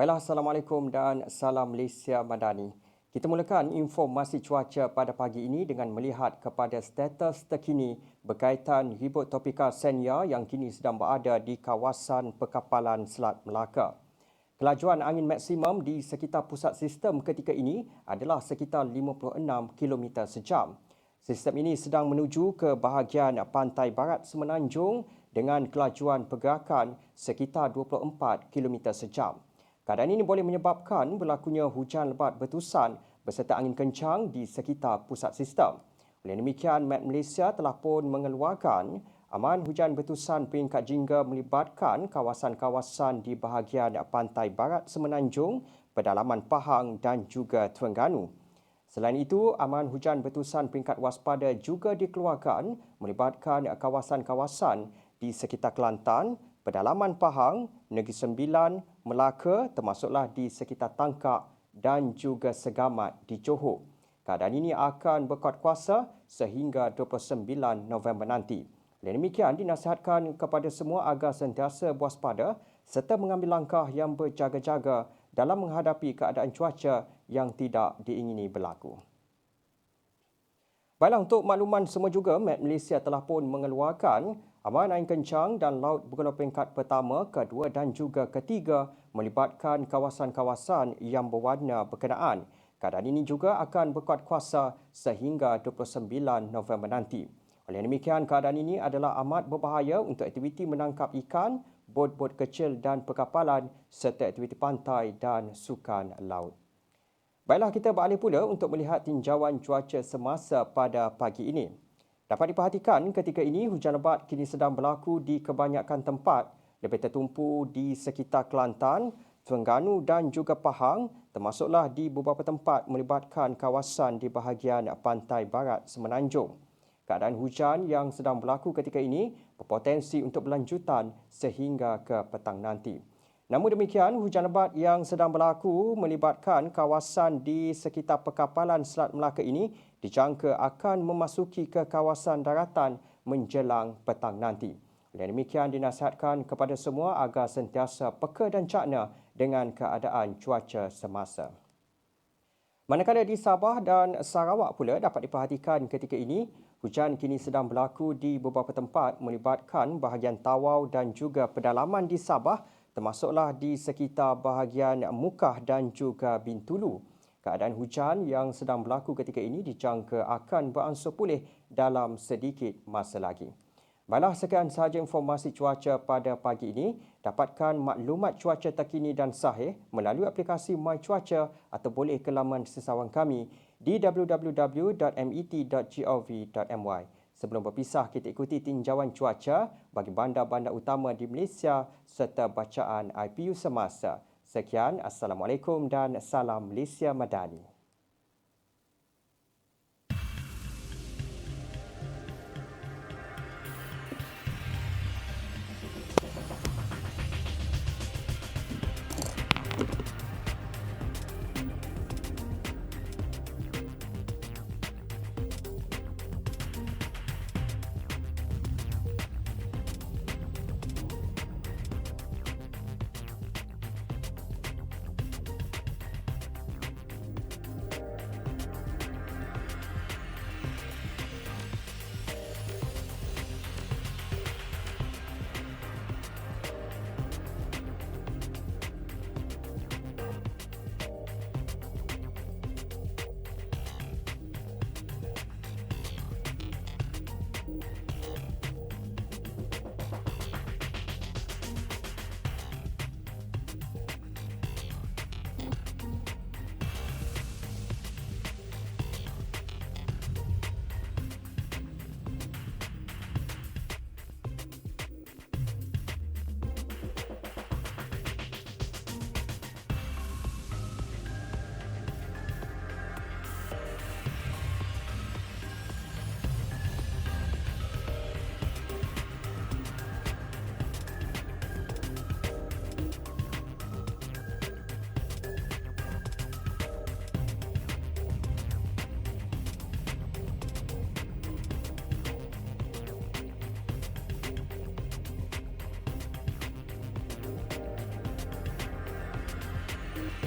Baiklah, Assalamualaikum dan salam Malaysia Madani. Kita mulakan informasi cuaca pada pagi ini dengan melihat kepada status terkini berkaitan ribut topika Senya yang kini sedang berada di kawasan pekapalan Selat Melaka. Kelajuan angin maksimum di sekitar pusat sistem ketika ini adalah sekitar 56 km sejam. Sistem ini sedang menuju ke bahagian pantai barat Semenanjung dengan kelajuan pergerakan sekitar 24 km sejam. Keadaan ini boleh menyebabkan berlakunya hujan lebat bertusan beserta angin kencang di sekitar pusat sistem. Oleh demikian, Met Malaysia telah pun mengeluarkan aman hujan bertusan peringkat jingga melibatkan kawasan-kawasan di bahagian pantai barat Semenanjung, pedalaman Pahang dan juga Terengganu. Selain itu, aman hujan bertusan peringkat waspada juga dikeluarkan melibatkan kawasan-kawasan di sekitar Kelantan, pedalaman Pahang, Negeri Sembilan, Melaka termasuklah di sekitar Tangkak dan juga Segamat di Johor. Keadaan ini akan berkuat kuasa sehingga 29 November nanti. Oleh demikian, dinasihatkan kepada semua agar sentiasa waspada serta mengambil langkah yang berjaga-jaga dalam menghadapi keadaan cuaca yang tidak diingini berlaku. Baiklah untuk makluman semua juga, Met Malaysia telah pun mengeluarkan aman angin kencang dan laut bergelombang peringkat pertama, kedua dan juga ketiga melibatkan kawasan-kawasan yang berwarna berkenaan. Keadaan ini juga akan berkuat kuasa sehingga 29 November nanti. Oleh demikian, keadaan ini adalah amat berbahaya untuk aktiviti menangkap ikan, bot-bot kecil dan perkapalan serta aktiviti pantai dan sukan laut. Baiklah kita beralih pula untuk melihat tinjauan cuaca semasa pada pagi ini. Dapat diperhatikan ketika ini hujan lebat kini sedang berlaku di kebanyakan tempat lebih tertumpu di sekitar Kelantan, Terengganu dan juga Pahang termasuklah di beberapa tempat melibatkan kawasan di bahagian pantai barat Semenanjung. Keadaan hujan yang sedang berlaku ketika ini berpotensi untuk berlanjutan sehingga ke petang nanti. Namun demikian, hujan lebat yang sedang berlaku melibatkan kawasan di sekitar pekapalan Selat Melaka ini dijangka akan memasuki ke kawasan daratan menjelang petang nanti. Oleh demikian, dinasihatkan kepada semua agar sentiasa peka dan cakna dengan keadaan cuaca semasa. Manakala di Sabah dan Sarawak pula dapat diperhatikan ketika ini, hujan kini sedang berlaku di beberapa tempat melibatkan bahagian Tawau dan juga pedalaman di Sabah termasuklah di sekitar bahagian Mukah dan juga Bintulu. Keadaan hujan yang sedang berlaku ketika ini dijangka akan beransur pulih dalam sedikit masa lagi. Baiklah, sekian sahaja informasi cuaca pada pagi ini. Dapatkan maklumat cuaca terkini dan sahih melalui aplikasi My Cuaca atau boleh ke laman sesawang kami di www.met.gov.my. Sebelum berpisah, kita ikuti tinjauan cuaca bagi bandar-bandar utama di Malaysia serta bacaan IPU semasa. Sekian, Assalamualaikum dan salam Malaysia Madani.